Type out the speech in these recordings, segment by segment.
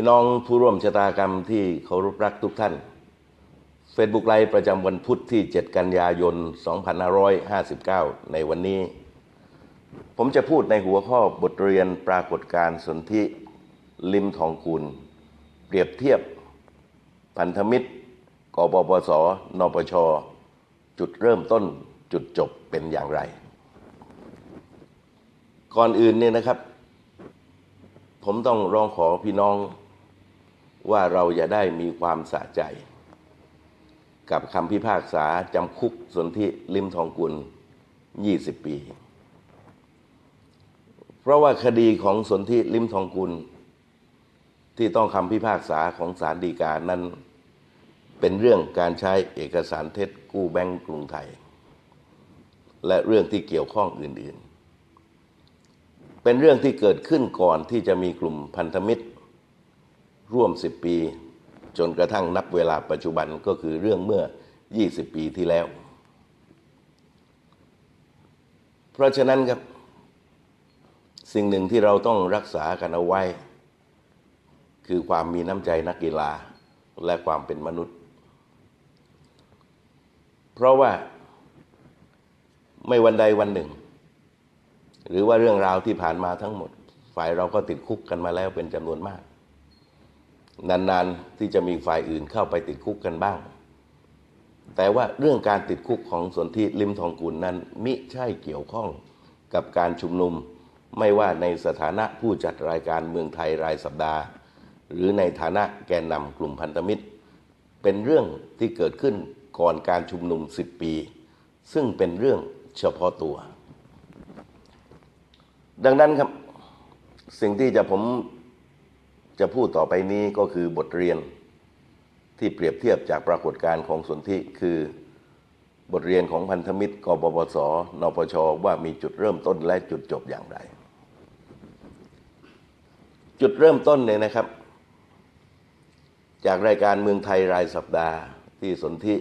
พี่น้องผู้ร่วมชะตากรรมที่เคารพรักทุกท่าน Facebook ไลฟ์ประจำวันพุทธที่ 7 กันยายน 2559 ในวันนี้ ผมจะพูดในหัวข้อบทเรียนปรากฏการณ์สนธิลิมทองคูณ เปรียบเทียบ พันธมิตรกปปส นปช จุดเริ่มต้นจุดจบเป็นอย่างไร ก่อนอื่นเนี่ยนะครับ ผมต้องร้องขอพี่น้อง ว่าเราอย่าได้มีความสะใจ กับคำพิพากษาจำคุกสนธิลิมทองกุล 20 ปี เพราะว่าคดีของสนธิลิมทองกุล ที่ต้องคำพิพากษาของศาลฎีกานั้นเป็นเรื่องการใช้เอกสารเท็จกู้แบงก์กรุงไทย และเรื่องที่เกี่ยวข้องอื่นๆ เป็นเรื่องที่เกิดขึ้นก่อนที่จะมีกลุ่มพันธมิตร ร่วม 10 ปี จนกระทั่งนับเวลาปัจจุบันก็คือเรื่องเมื่อ 20 ปีที่แล้ว เพราะฉะนั้นครับ สิ่งหนึ่งที่เราต้องรักษากันเอาไว้ คือความมีน้ำใจนักกีฬาและความเป็นมนุษย์ เพราะว่าไม่วันใดวันหนึ่ง หรือว่าเรื่องราวที่ผ่านมาทั้งหมด ฝ่ายเราก็ติดคุกกันมาแล้วเป็นจำนวนมาก นานๆที่จะมีฝ่ายอื่นเข้าไปติดคุกกันบ้าง แต่ว่าเรื่องการติดคุกของสนธิลิมทองกุลนั้นมิใช่เกี่ยวข้องกับการชุมนุม ไม่ว่าในสถานะผู้จัดรายการเมืองไทยรายสัปดาห์ หรือในฐานะแกนนำกลุ่มพันธมิตร เป็นเรื่องที่เกิดขึ้นก่อนการชุมนุม 10 ปี ซึ่งเป็นเรื่องเฉพาะตัว ดังนั้นครับสิ่งที่จะผม จะพูดต่อไปนี้ก็คือบทเรียนที่เปรียบเทียบจากปรากฏการณ์ของสนธิคือบทเรียนของพันธมิตรกบปสนปชว่ามีจุดเริ่มต้นและจุดจบอย่างไร จุดเริ่มต้นเนี่ยนะครับ จากรายการเมืองไทยรายสัปดาห์ที่สนธิ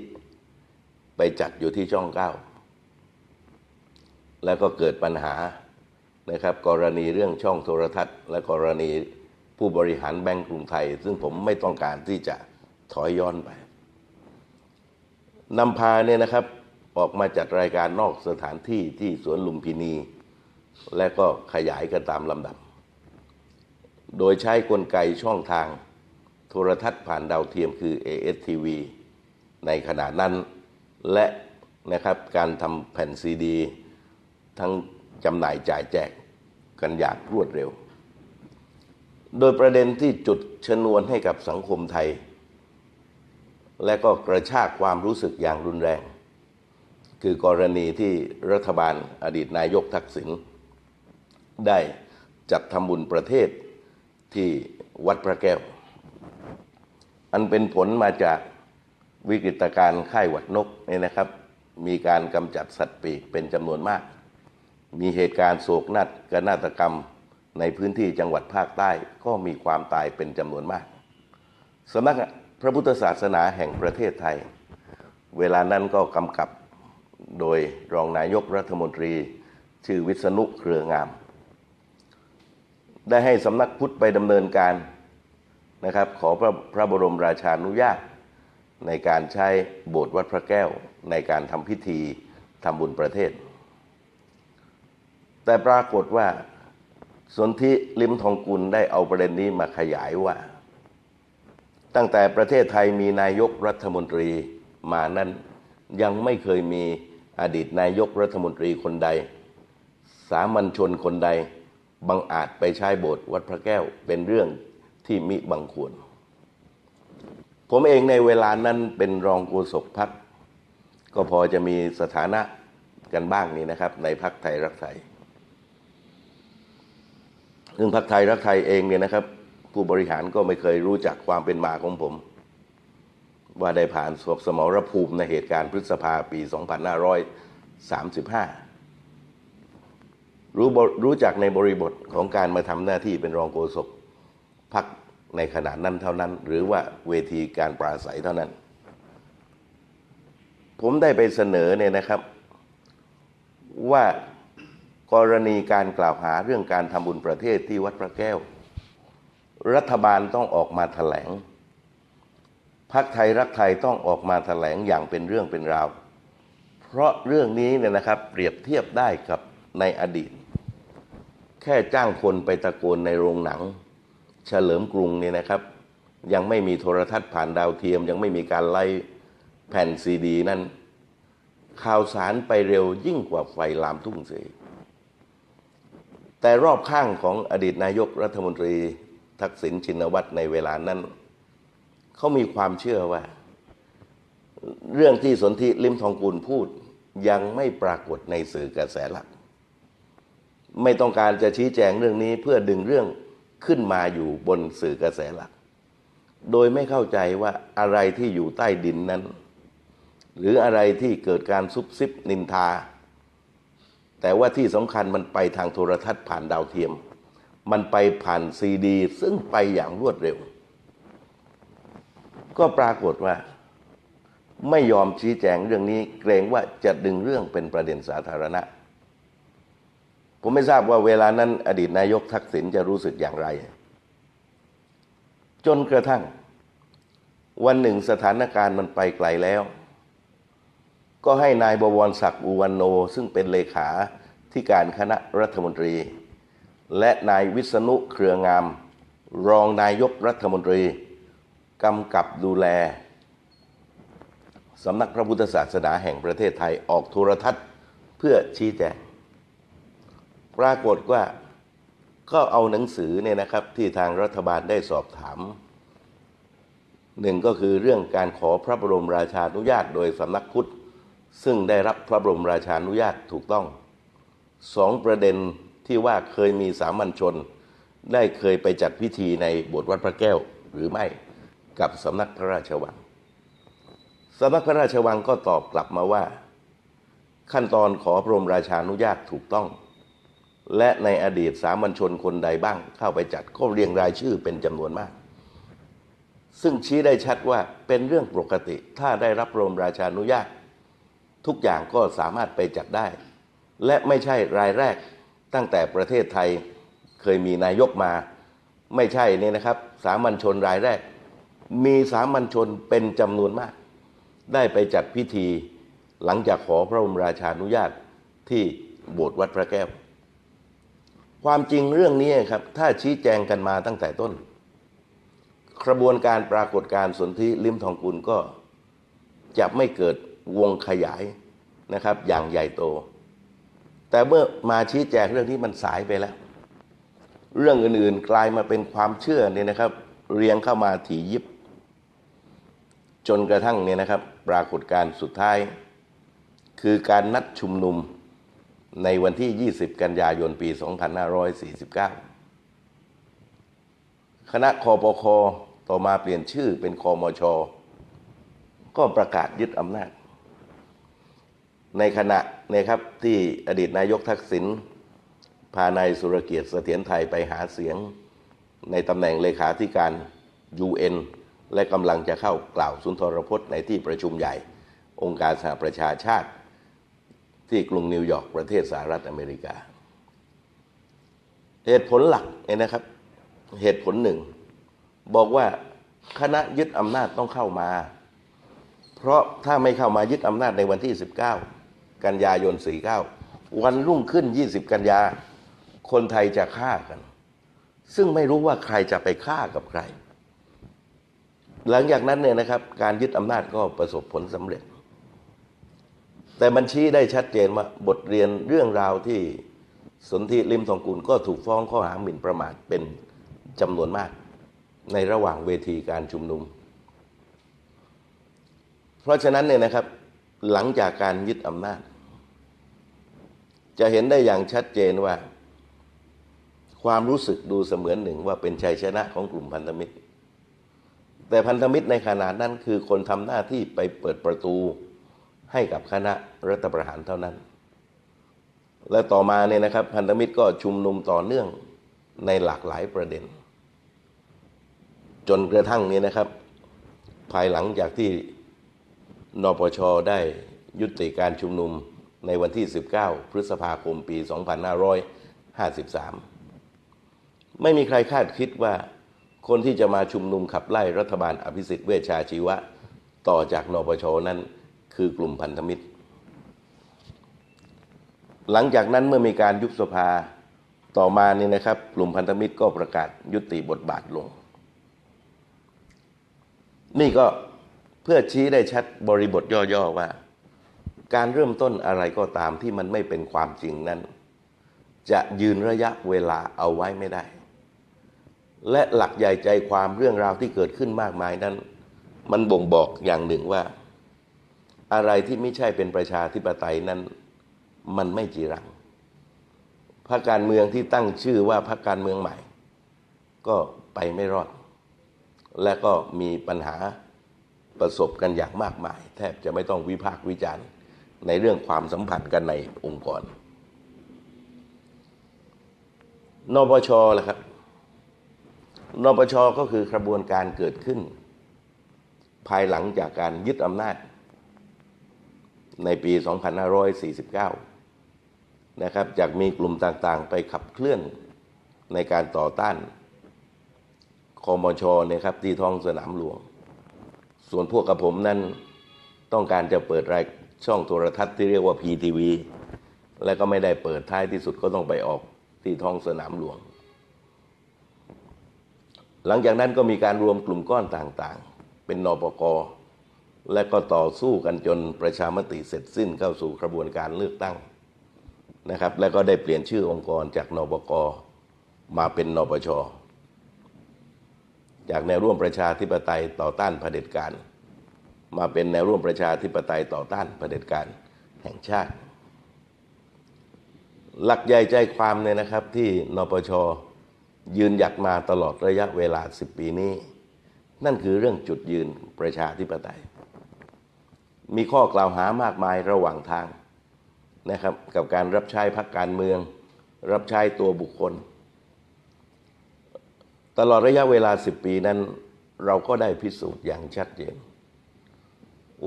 ไปจัดอยู่ที่ช่องเก้าแล้วก็เกิดปัญหานะครับ กรณีเรื่องช่องโทรทัศน์ และกรณี ผู้บริหารแบงก์กรุงไทย ซึ่งผมไม่ต้องการที่จะถอยย้อนไปนำพาเนี่ยนะครับ ออกมาจัดรายการนอกสถานที่ที่สวนลุมพินี และก็ขยายกันตามลำดับ โดยใช้กลไกช่องทางโทรทัศน์ผ่านดาวเทียมคือ ASTV ในขณะนั้น และนะครับการทำแผ่นซีดี ทั้งจำหน่ายจ่ายแจกกันอย่างรวดเร็ว โดยประเด็นที่จุดชนวนให้กับสังคมไทย และก็กระชากความรู้สึกอย่างรุนแรง คือกรณีที่รัฐบาลอดีตนายกทักษิณได้จัดทำบุญประเทศที่วัดพระแก้ว อันเป็นผลมาจากวิกฤตการณ์ไข้หวัดนกเนี่ยนะครับ มีการกำจัดสัตว์ปีกเป็นจำนวนมาก มีเหตุการณ์โศกนาฏกนาฏกรรม ในพื้นที่จังหวัดภาคใต้ก็มีความตายเป็นจำนวนมากสำนักพระพุทธศาสนาแห่งประเทศไทย เวลานั้นก็กำกับโดยรองนายกรัฐมนตรี ชื่อวิษณุเครืองาม ได้ให้สำนักพุทธไปดำเนินการนะครับ ขอพระพระบรมราชานุญาต ในการใช้โบสถ์วัดพระแก้วในการทำพิธีทำบุญประเทศ แต่ปรากฏว่า สนธิลิมทองกุลได้เอาประเด็นนี้มาขยายว่า ตั้งแต่ประเทศไทยมีนายกรัฐมนตรีมานั้นยังไม่เคยมีอดีตนายกรัฐมนตรีคนใด สามัญชนคนใดบังอาจไปใช้โบสถ์วัดพระแก้วเป็นเรื่องที่มิบังควร ผมเองในเวลานั้นเป็นรองโฆษกพักก็พอจะมีสถานะกันบ้างนี่นะครับ ในพักไทยรักไทย ซึ่งพักไทยรักไทยเองเนี่ยนะครับ ผู้บริหารก็ไม่เคยรู้จักความเป็นมาของผม ว่าได้ผ่านสบสมรภูมิในเหตุการณ์พฤษภาปี 2535 รู้รู้จักในบริบทของการมาทำหน้าที่เป็นรองโฆษกพักในขณะนั้นเท่านั้น หรือว่าเวทีการปราศัยเท่านั้น ผมได้ไปเสนอเนี่ยนะครับว่า กรณีการกล่าวหาเรื่องการทำบุญประเทศที่วัดพระแก้ว รัฐบาลต้องออกมาแถลงพักไทยรักไทยต้องออกมาแถลงอย่างเป็นเรื่องเป็นราว เพราะเรื่องนี้เนี่ยนะครับเปรียบเทียบได้กับในอดีต แค่จ้างคนไปตะโกนในโรงหนัง เฉลิมกรุงเนี่ยนะครับ ยังไม่มีโทรทัศน์ผ่านดาวเทียม ยังไม่มีการไล่แผ่นซีดี นั้นข่าวสารไปเร็วยิ่งกว่าไฟลามทุ่งเสียอีก แต่รอบข้างของอดีตนายกรัฐมนตรีทักษิณชินวัตรในเวลานั้น เขามีความเชื่อว่า เรื่องที่สนธิลิมทองกุลพูดยังไม่ปรากฏในสื่อกระแสหลัก ไม่ต้องการจะชี้แจงเรื่องนี้เพื่อดึงเรื่องขึ้นมาอยู่บนสื่อกระแสหลัก โดยไม่เข้าใจว่าอะไรที่อยู่ใต้ดินนั้น หรืออะไรที่เกิดการซุบซิบนินทา แต่ว่าที่สำคัญมันไปทางโทรทัศน์ผ่านดาวเทียม มันไปผ่านซีดี ซึ่งไปอย่างรวดเร็ว ก็ปรากฏว่า ไม่ยอมชี้แจงเรื่องนี้ เกรงว่าจะดึงเรื่องเป็นประเด็นสาธารณะ ผมไม่ทราบว่าเวลานั้น อดีตนายกทักษิณจะรู้สึกอย่างไร จนกระทั่ง วันหนึ่งสถานการณ์มันไปไกลแล้ว ก็ให้นายบวรศักดิ์อุวันโน ซึ่งเป็นเลขาที่การคณะรัฐมนตรี และนายวิษณุเครืองาม รองนายกรัฐมนตรีกำกับดูแลสำนักพระพุทธศาสนาแห่งประเทศไทยออกโทรทัศน์เพื่อชี้แจงปรากฏว่าก็เอาหนังสือเนี่ยนะครับที่ทางรัฐบาลได้สอบถามหนึ่งก็คือเรื่องการขอพระบรมราชานุญาตโดยสำนักพุทธ ซึ่งได้รับพระบรมราชานุญาตถูกต้องสองประเด็นที่ว่าเคยมีสามัญชน ได้เคยไปจัดพิธีในโบสถ์วัดพระแก้วหรือไม่กับสำนักพระราชวังสำนักพระราชวังก็ตอบกลับมาว่า ขั้นตอนขอพระบรมราชานุญาตถูกต้อง และในอดีตสามัญชนคนใดบ้างเข้าไปจัดก็เรียงรายชื่อเป็นจำนวนมาก ซึ่งชี้ได้ชัดว่าเป็นเรื่องปกติถ้าได้รับพระบรมราชานุญาต ทุกอย่างก็สามารถไปจัดได้ และไม่ใช่รายแรกตั้งแต่ประเทศไทยเคยมีนายกมา ไม่ใช่นี่นะครับ สามัญชนรายแรก มีสามัญชนเป็นจำนวนมาก ได้ไปจัดพิธีหลังจากขอพระบรมราชานุญาตที่โบสถ์วัดพระแก้ว ความจริงเรื่องนี้ครับ ถ้าชี้แจงกันมาตั้งแต่ต้นกระบวนการปรากฏการสนธิลิมทองกุลก็จะไม่เกิด วงขยายนะครับ อย่างใหญ่โต แต่เมื่อมาชี้แจงเรื่องนี้มันสายไปแล้ว เรื่องอื่นๆกลายมาเป็นความเชื่อเนี่ยนะครับ เรียงเข้ามาถี่ยิบ จนกระทั่งเนี่ยนะครับ ปรากฏการสุดท้าย คือการนัดชุมนุมในวันที่ 20 กันยายนปี 2549 คณะคอปคต่อมาเปลี่ยนชื่อเป็นคอมช ก็ประกาศยึดอำนาจ ในขณะนะครับที่อดีตนายกทักษิณพานายสุรเกียรติเสถียรไทยไปหาเสียง ในตำแหน่งเลขาธิการ UN และกำลังจะเข้ากล่าวสุนทรพจน์ในที่ประชุมใหญ่ องค์การสหประชาชาติ ที่กรุงนิวยอร์กประเทศสหรัฐอเมริกา เหตุผลหลักเนี่ยนะครับ เหตุผลหนึ่ง บอกว่าคณะยึดอำนาจต้องเข้ามา เพราะถ้าไม่เข้ามายึดอำนาจในวันที่ 19 กันยายน 49 วันรุ่งขึ้น 20 กันยา คนไทยจะฆ่ากัน ซึ่งไม่รู้ว่าใครจะไปฆ่ากับใคร หลังจากนั้นเนี่ยนะครับ การยึดอำนาจก็ประสบผลสำเร็จ แต่บัญชีได้ชัดเจนว่าบทเรียนเรื่องราวที่สนธิลิมทองกุลก็ถูกฟ้องข้อหาหมิ่นประมาทเป็นจำนวนมาก ในระหว่างเวทีการชุมนุม เพราะฉะนั้นเนี่ยนะครับ หลังจากการยึดอำนาจ จะเห็นได้อย่างชัดเจนว่า ความรู้สึกดูเสมือนหนึ่งว่าเป็นชัยชนะของกลุ่มพันธมิตร แต่พันธมิตรในขณะนั้นคือคนทำหน้าที่ไปเปิดประตูให้กับคณะรัฐประหารเท่านั้น และต่อมาเนี่ยนะครับ พันธมิตรก็ชุมนุมต่อเนื่องในหลากหลายประเด็น จนกระทั่งนี้นะครับ ภายหลังจากที่ นปชได้ยุติการชุมนุมในวันที่ 19 พฤษภาคมปี 2553 ไม่มีใครคาดคิดว่า คนที่จะมาชุมนุมขับไล่รัฐบาลอภิสิทธิ์เวชชาชีวะ ต่อจากนปชนั้นคือกลุ่มพันธมิตร หลังจากนั้นเมื่อมีการยุบสภาต่อมานี่นะครับ กลุ่มพันธมิตรก็ประกาศยุติบทบาทลง นี่ก็เพื่อชี้ได้ชัดบริบทย่อๆว่า การเริ่มต้นอะไรก็ตามที่มันไม่เป็นความจริงนั้น จะยืนระยะเวลาเอาไว้ไม่ได้ และหลักใหญ่ใจความเรื่องราวที่เกิดขึ้นมากมายนั้น มันบ่งบอกอย่างหนึ่งว่า อะไรที่ไม่ใช่เป็นประชาธิปไตยนั้น มันไม่จีรังพรรคการเมืองที่ตั้งชื่อว่าพรรคการเมืองใหม่ ก็ไปไม่รอด และก็มีปัญหา ประสบกันอย่างมากมาย แทบจะไม่ต้องวิพากษ์วิจารณ์ในเรื่องความสัมพันธ์กันในองค์กร นปชล่ะครับ นปชก็คือกระบวนการเกิดขึ้น ภายหลังจากการยึดอำนาจ ในปี 2549 นะครับ จากมีกลุ่มต่างๆ ไปขับเคลื่อนในการต่อต้านคอมชเนี่ยครับ ที่ท้องสนามหลวง ส่วนพวกกับผมนั้นต้องการจะเปิดรายช่องโทรทัศน์ที่เรียกว่า PTV และก็ไม่ได้เปิดท้ายที่สุดก็ต้องไปออกที่ท้องสนามหลวง หลังจากนั้นก็มีการรวมกลุ่มก้อนต่างๆ เป็นนปกและก็ต่อสู้กันจนประชามติเสร็จสิ้นเข้าสู่กระบวนการเลือกตั้งนะครับ และก็ได้เปลี่ยนชื่อองค์กรจากนปกมาเป็นนปช จากแนวร่วมประชาธิปไตยต่อต้านเผด็จการ มาเป็นแนวร่วมประชาธิปไตยต่อต้านเผด็จการแห่งชาติ หลักใหญ่ใจความเนี่ยนะครับที่นปชยืนหยัดมาตลอดระยะเวลา 10 ปีนี้ นั่นคือเรื่องจุดยืนประชาธิปไตย มีข้อกล่าวหามากมายระหว่างทางนะครับกับการรับใช้พักการเมือง รับใช้ตัวบุคคล ตลอดระยะเวลา10ปีนั้น เราก็ได้พิสูจน์อย่างชัดเจน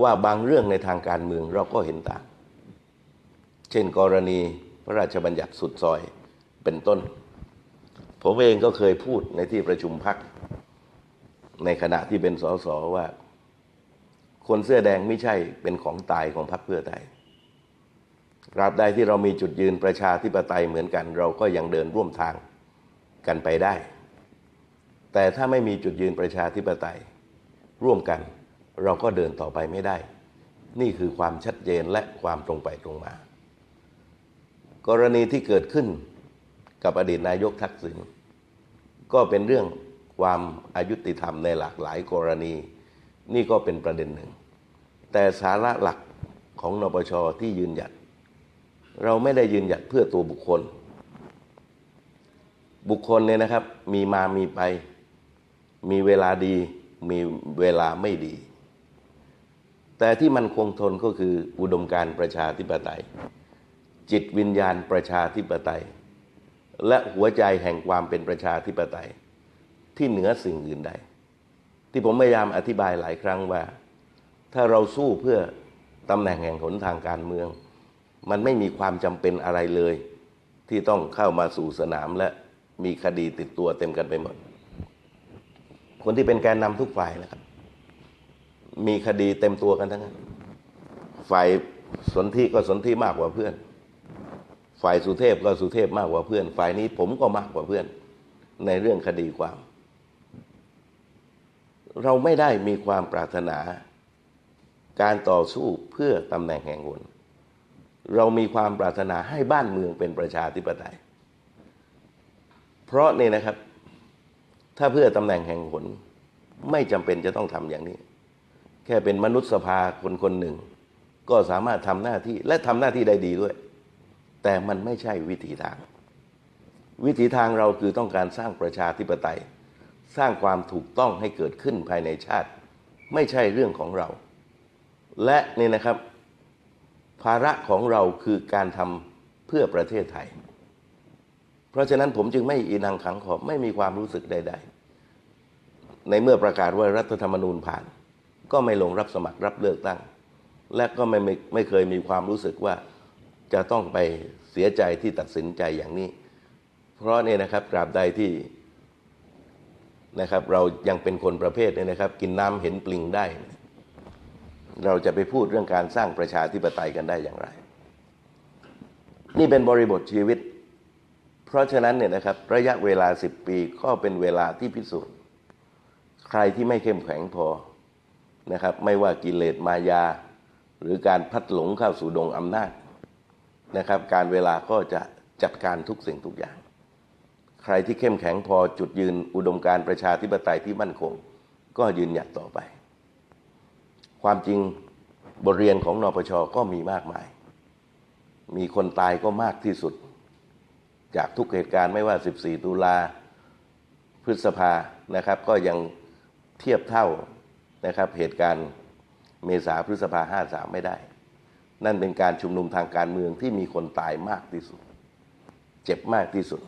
ว่าบางเรื่องในทางการเมืองเราก็เห็นต่าง เช่นกรณีพระราชบัญญัติสุดซอยเป็นต้น ผมเองก็เคยพูดในที่ประชุมพัก ในขณะที่เป็นสสว่า คนเสื้อแดงไม่ใช่เป็นของตายของพรรคเพื่อไทยตราบใดที่เรามีจุดยืนประชาธิปไตยเหมือนกัน เราก็ยังเดินร่วมทางกันไปได้ แต่ถ้าไม่มีจุดยืนประชาธิปไตย ร่วมกันเราก็เดินต่อไปไม่ได้ นี่คือความชัดเจนและความตรงไปตรงมา กรณีที่เกิดขึ้นกับอดีตนายกทักษิณก็เป็นเรื่องความอายุติธรรมในหลากหลายกรณี นี่ก็เป็นประเด็นหนึ่ง แต่สาระหลักของนปชที่ยืนหยัด เราไม่ได้ยืนหยัดเพื่อตัวบุคคล บุคคลเนี่ยนะครับมีมามีไป มีเวลาดีมีเวลาไม่ดี แต่ที่มันคงทนก็คืออุดมการประชาธิปไตย จิตวิญญาณประชาธิปไตย และหัวใจแห่งความเป็นประชาธิปไตย ที่เหนือสิ่งอื่นใด ที่ผมพยายามอธิบายหลายครั้งว่า ถ้าเราสู้เพื่อตำแหน่งแห่งหนทางการเมือง มันไม่มีความจำเป็นอะไรเลย ที่ต้องเข้ามาสู่สนามและมีคดีติดตัวเต็มกันไปหมด คนที่เป็นแกนนำทุกฝ่ายนะครับ มีคดีเต็มตัวกันทั้งนั้นฝ่ายสนธิก็สนธิมากกว่าเพื่อน ฝ่ายสุเทพก็สุเทพมากกว่าเพื่อน ฝ่ายนี้ผมก็มากกว่าเพื่อน ในเรื่องคดีความ เราไม่ได้มีความปรารถนา การต่อสู้เพื่อตำแหน่งแห่งหนเรามีความปรารถนาให้บ้านเมืองเป็นประชาธิปไตย เพราะนี่นะครับ ถ้าเพื่อตำแหน่งแห่งหนไม่จำเป็นจะต้องทำอย่างนี้ แค่เป็นมนุษยสภาคนคนหนึ่ง ก็สามารถทำหน้าที่และทำหน้าที่ได้ดีด้วย แต่มันไม่ใช่วิถีทาง วิถีทางเราคือต้องการสร้างประชาธิปไตย สร้างความถูกต้องให้เกิดขึ้นภายในชาติ ไม่ใช่เรื่องของเรา และนี่นะครับ ภาระของเราคือการทำเพื่อประเทศไทย เพราะฉะนั้นผมจึงไม่อีนังขังขอบไม่มีความรู้สึกใด ๆ ในเมื่อประกาศว่ารัฐธรรมนูญผ่าน ก็ไม่ลงรับสมัครรับเลือกตั้ง และก็ไม่ไม่ไม่เคยมีความรู้สึกว่าจะต้องไปเสียใจที่ตัดสินใจอย่างนี้ เพราะเนี่ยนะครับตราบใดที่นะครับ เรายังเป็นคนประเภทเนี้นะครับ กินน้ำเห็นปลิงได้ เราจะไปพูดเรื่องการสร้างประชาธิปไตยกันได้อย่างไร นี่เป็นบริบทชีวิต เพราะฉะนั้นเนี่ยนะครับระยะเวลา 10 ปีก็เป็นเวลาที่พิสูจน์ ใครที่ไม่เข้มแข็งพอนะครับไม่ว่ากิเลสมายา หรือการพัดหลงเข้าสู่ดงอำนาจนะครับ การเวลาก็จะจัดการทุกสิ่งทุกอย่าง ใครที่เข้มแข็งพอจุดยืนอุดมการประชาธิปไตยที่มั่นคง ก็ยืนหยัดต่อไป ความจริงบทเรียนของนปชก็มีมากมาย มีคนตายก็มากที่สุด จากทุกเหตุการณ์ไม่ว่า 14 ตุลาพฤษภานะครับ ก็ยังเทียบเท่านะครับเหตุการณ์เมษาพฤษภา 53 ไม่ได้ นั่นเป็นการชุมนุมทางการเมืองที่มีคนตายมากที่สุด เจ็บมากที่สุด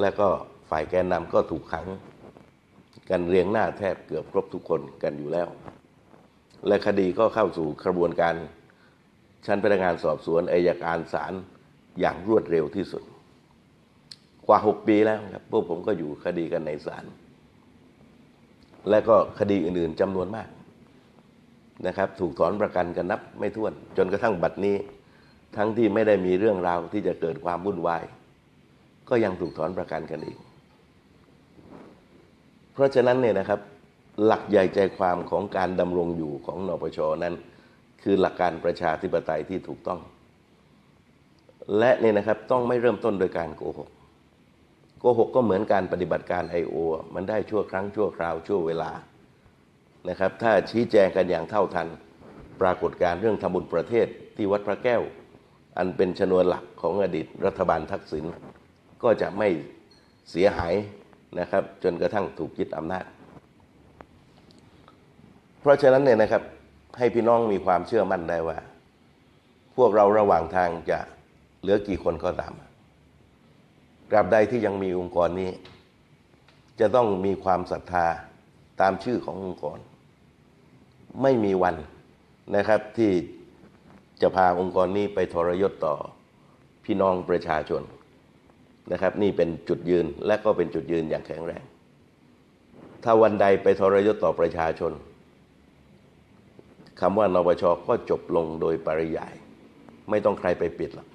และก็ฝ่ายแกนนำก็ถูกขัง กันเรียงหน้าแทบเกือบครบทุกคนกันอยู่แล้ว และคดีก็เข้าสู่กระบวนการชั้นพนักงานสอบสวนอายการศาลอย่างรวดเร็วที่สุด กว่า6ปีแล้วครับพวกผมก็อยู่คดีกันในศาลและก็คดีอื่นๆจำนวนมากนะครับ ถูกถอนประกันกันนับไม่ถ้วน จนกระทั่งบัดนี้ ทั้งที่ไม่ได้มีเรื่องราวที่จะเกิดความวุ่นวาย ก็ยังถูกถอนประกันกันอีก เพราะฉะนั้นเนี่ยนะครับ หลักใหญ่ใจความของการดำรงอยู่ของนปชนั้น คือหลักการประชาธิปไตยที่ถูกต้อง และเนี่ยนะครับต้องไม่เริ่มต้นโดยการโกหก กหกก็เหมือนการปฏิบัติการ I.O. มันได้ชั่วครั้งชั่วคราวชั่วเวลานะครับ ถ้าชี้แจงกันอย่างเท่าทัน ปรากฏการเรื่องทำบุญประเทศที่วัดพระแก้ว อันเป็นชนวนหลักของอดีตรัฐบาลทักษิณก็จะไม่เสียหายนะครับ จนกระทั่งถูกยึดอำนาจ เพราะฉะนั้นเนี่ยนะครับให้พี่น้องมีความเชื่อมั่นได้ว่า พวกเราระหว่างทางจะเหลือกี่คนก็ตาม บใดที่ยังมีองค์กรนี้ จะต้องมีความศรัทธาตามชื่อขององค์กร ไม่มีวันนะครับที่จะพาองค์กรนี้ไปทรยศต่อพี่น้องประชาชนนะครับ นี่เป็นจุดยืนและก็เป็นจุดยืนอย่างแข็งแรง ถ้าวันใดไปทรยศต่อประชาชนคำว่านปชก็จบลงโดยปริยาย ไม่ต้องใครไปปิดหรอก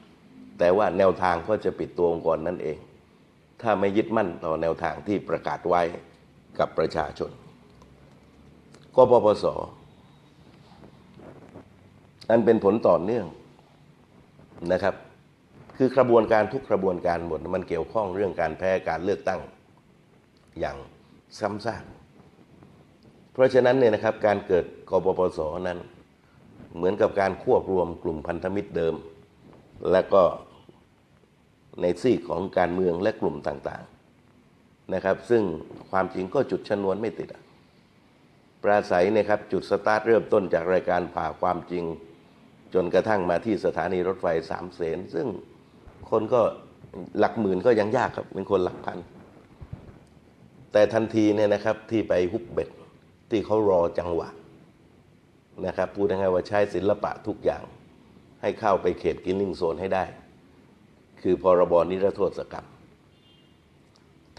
แต่ว่าแนวทางก็จะปิดตัวองค์กรนั่นเอง ถ้าไม่ยึดมั่นต่อแนวทางที่ประกาศไว้กับประชาชนกปปสอันเป็นผลต่อเนื่องนะครับ คือกระบวนการทุกกระบวนการหมดมันเกี่ยวข้องเรื่องการแพ้การเลือกตั้งอย่างซ้ำซากเพราะฉะนั้นเนี่ยนะครับการเกิดกปปสนั้น เหมือนกับการควบรวมกลุ่มพันธมิตรเดิม และก็ ในซีกของการเมืองและกลุ่มต่างๆนะครับ ซึ่งความจริงก็จุดชนวนไม่ติดอะปราศัยนะครับจุดสตาร์ทเริ่มต้นจากรายการผ่าความจริง จนกระทั่งมาที่สถานีรถไฟสามเสนซึ่งคนก็หลักหมื่นก็ยังยากครับเป็นคนหลักพัน แต่ทันทีเนี่ยนะครับที่ไปฮุบเบ็ดที่เขารอจังหวะนะครับพูดง่ายๆว่าใช้ศิลปะทุกอย่างให้เข้าไปเขตกินนิ่งโซนให้ได้ คือพรบนิรโทษกรรม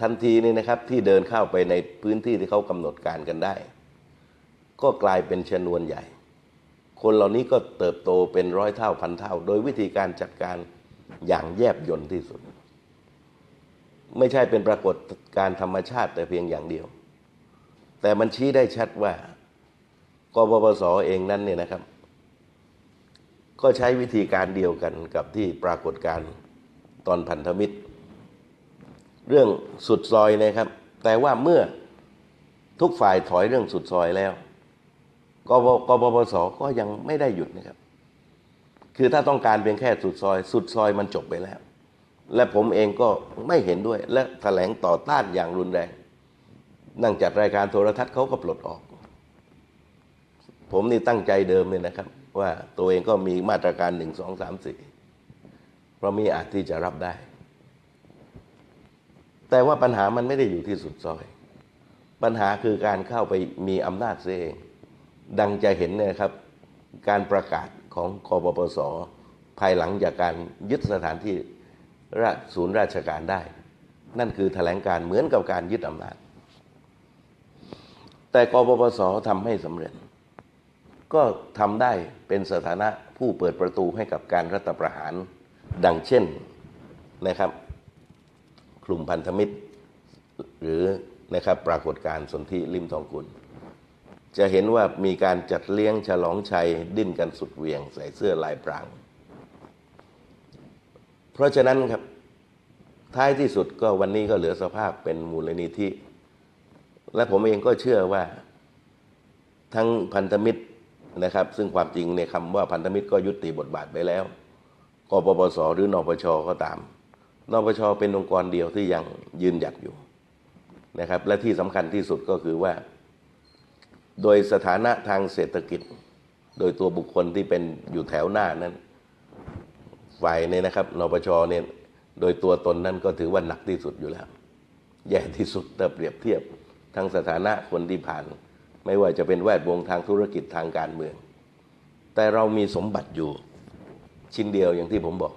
ทันทีนี่นะครับที่เดินเข้าไปในพื้นที่ที่เขากำหนดการกันได้ ก็กลายเป็นชนวนใหญ่ คนเหล่านี้ก็เติบโตเป็นร้อยเท่าพันเท่า โดยวิธีการจัดการอย่างแยบยลที่สุด ไม่ใช่เป็นปรากฏการธรรมชาติแต่เพียงอย่างเดียว แต่มันชี้ได้ชัดว่ากปปสเองนั้นเนี่ยนะครับ ก็ใช้วิธีการเดียวกันกับที่ปรากฏการ ตอนพันธมิตร เรื่องสุดซอยนะครับ แต่ว่าเมื่อทุกฝ่ายถอยเรื่องสุดซอยแล้วกปกปปสก็ยังไม่ได้หยุดนะครับ คือถ้าต้องการเพียงแค่สุดซอย สุดซอยมันจบไปแล้ว และผมเองก็ไม่เห็นด้วย และแถลงต่อต้านอย่างรุนแรงนั่งจัดรายการโทรทัศน์เขาก็ปลดออก ผมนี่ตั้งใจเดิมเลยนะครับ ว่าตัวเองก็มีมาตรการหนึ่งสองสามสี่ เรามีอาจที่จะรับได้ แต่ว่าปัญหามันไม่ได้อยู่ที่สุดซอย ปัญหาคือการเข้าไปมีอำนาจเสียเอง ดังจะเห็นนี่ยครับ การประกาศของกปปสภายหลังจากการยึดสถานที่ราศูนย์ราชการได้ นั่นคือแถลงการเหมือนกับการยึดอำนาจ แต่กปปสทำให้สำเร็จ ก็ทำได้เป็นสถานะผู้เปิดประตูให้กับการรัฐประหาร ดังเช่นนะครับกลุ่มพันธมิตร หรือนะครับปรากฏการณ์สนธิริมทองกุล จะเห็นว่ามีการจัดเลี้ยงฉลองชัยดิ้นกันสุดเวียง ใส่เสื้อลายพราง เพราะฉะนั้นครับท้ายที่สุดก็วันนี้ก็เหลือสภาพเป็นมูลนิธิ และผมเองก็เชื่อว่า ทั้งพันธมิตรนะครับ ซึ่งความจริงในคำว่าพันธมิตรก็ยุติบทบาทไปแล้ว กปปสหรือนปชก็ตาม นปชเป็นองค์กรเดียวที่ยังยืนหยัดอยู่นะครับ และที่สำคัญที่สุดก็คือว่า โดยสถานะทางเศรษฐกิจ โดยตัวบุคคลที่เป็นอยู่แถวหน้านั้นฝ่ายเนี่ยนะครับนปชเนี่ยโดยตัวตนนั้นก็ถือว่าหนักที่สุดอยู่แล้ว แย่ที่สุดถ้าเปรียบเทียบทั้งสถานะคนที่ผ่าน ไม่ว่าจะเป็นแวดวงทางธุรกิจทางการเมือง แต่เรามีสมบัติอยู่ ชิ้นเดียวอย่างที่ผมบอก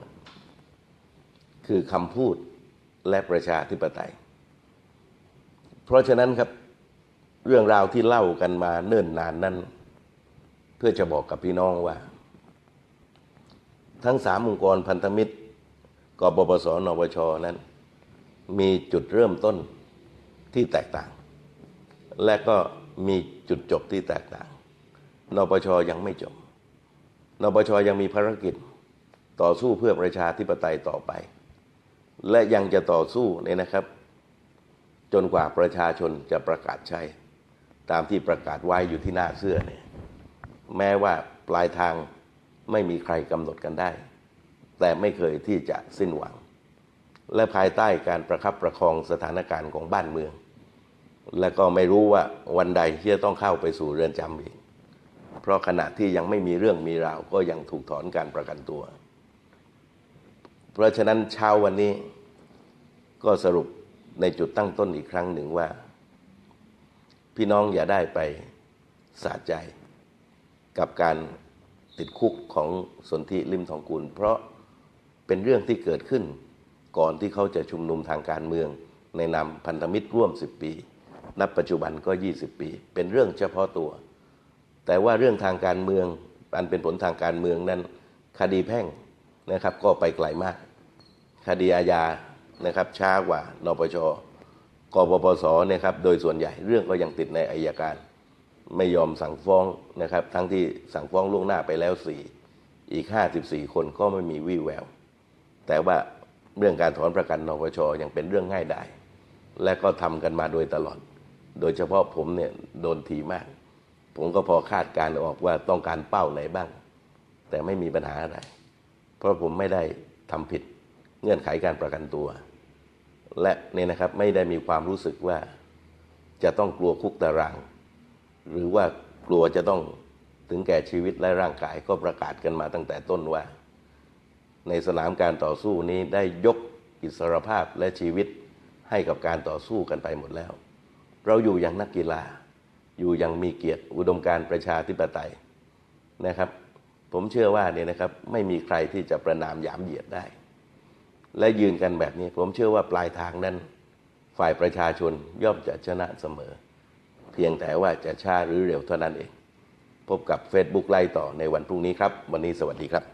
คือคำพูดและประชาธิปไตย เพราะฉะนั้นครับเรื่องราวที่เล่ากันมาเนิ่นนานนั้น เพื่อจะบอกกับพี่น้องว่า ทั้งสามองค์กรพันธมิตรกปปสนปชนั้น มีจุดเริ่มต้นที่แตกต่าง และก็มีจุดจบที่แตกต่าง นปชยังไม่จบ นปชยังมีภารกิจ ต่อสู้เพื่อประชาธิปไตยต่อไป และยังจะต่อสู้เนี่ยนะครับ จนกว่าประชาชนจะประกาศใช้ตามที่ประกาศไว้อยู่ที่หน้าเสื้อเนี่ยแม้ว่าปลายทางไม่มีใครกำหนดกันได้ แต่ไม่เคยที่จะสิ้นหวัง และภายใต้การประคับประคองสถานการณ์ของบ้านเมือง และก็ไม่รู้ว่าวันใดที่จะต้องเข้าไปสู่เรือนจำอีกเพราะขณะที่ยังไม่มีเรื่องมีราวก็ยังถูกถอนการประกันตัว เพราะฉะนั้นเช้าวันนี้ก็สรุปในจุดตั้งต้นอีกครั้งหนึ่งว่า พี่น้องอย่าได้ไปสะใจกับการติดคุกของสนธิริมทองกุล เพราะเป็นเรื่องที่เกิดขึ้น ก่อนที่เขาจะชุมนุมทางการเมือง ในนามพันธมิตรร่วม 10 ปี นับปัจจุบันก็ 20 ปี เป็นเรื่องเฉพาะตัว แต่ว่าเรื่องทางการเมืองอันเป็นผลทางการเมืองนั้น คดีแพ่ง นะครับก็ไปไกลมาก คดีอาญานะครับช้ากว่านปชกปปสนี่ยครับโดยส่วนใหญ่เรื่องก็ยังติดในอายการ ไม่ยอมสั่งฟ้องนะครับ ทั้งที่สั่งฟ้องล่วงหน้าไปแล้วสี่อีก 54 คนก็ไม่มีวี่แวว แต่ว่าเรื่องการถอนประกันนปชยังเป็นเรื่องง่ายดายและก็ทำกันมาโดยตลอด โดยเฉพาะผมเนี่ยโดนทีมาก ผมก็พอคาดการณ์ออกว่าต้องการเป้าไหนบ้าง แต่ไม่มีปัญหาอะไร เพราะผมไม่ได้ทำผิดเงื่อนไขการประกันตัว และเนี่ยนะครับไม่ได้มีความรู้สึกว่าจะต้องกลัวคุกตาราง หรือว่ากลัวจะต้องถึงแก่ชีวิตและร่างกายก็ประกาศกันมาตั้งแต่ต้นว่า ในสนามการต่อสู้นี้ได้ยกอิสรภาพและชีวิตให้กับการต่อสู้กันไปหมดแล้ว เราอยู่อย่างนักกีฬา อยู่อย่างมีเกียรติอุดมการประชาธิปไตยนะครับ ผมเชื่อว่าเนี่ยนะครับไม่มีใครที่จะประนามหยามเหยียดได้ และยืนกันแบบนี้ ผมเชื่อว่าปลายทางนั้น ฝ่ายประชาชนย่อมจะชนะเสมอ เพียงแต่ว่าจะช้าหรือเร็วเท่านั้นเอง พบกับ Facebook ไล่ต่อในวันพรุ่งนี้ครับ วันนี้สวัสดีครับ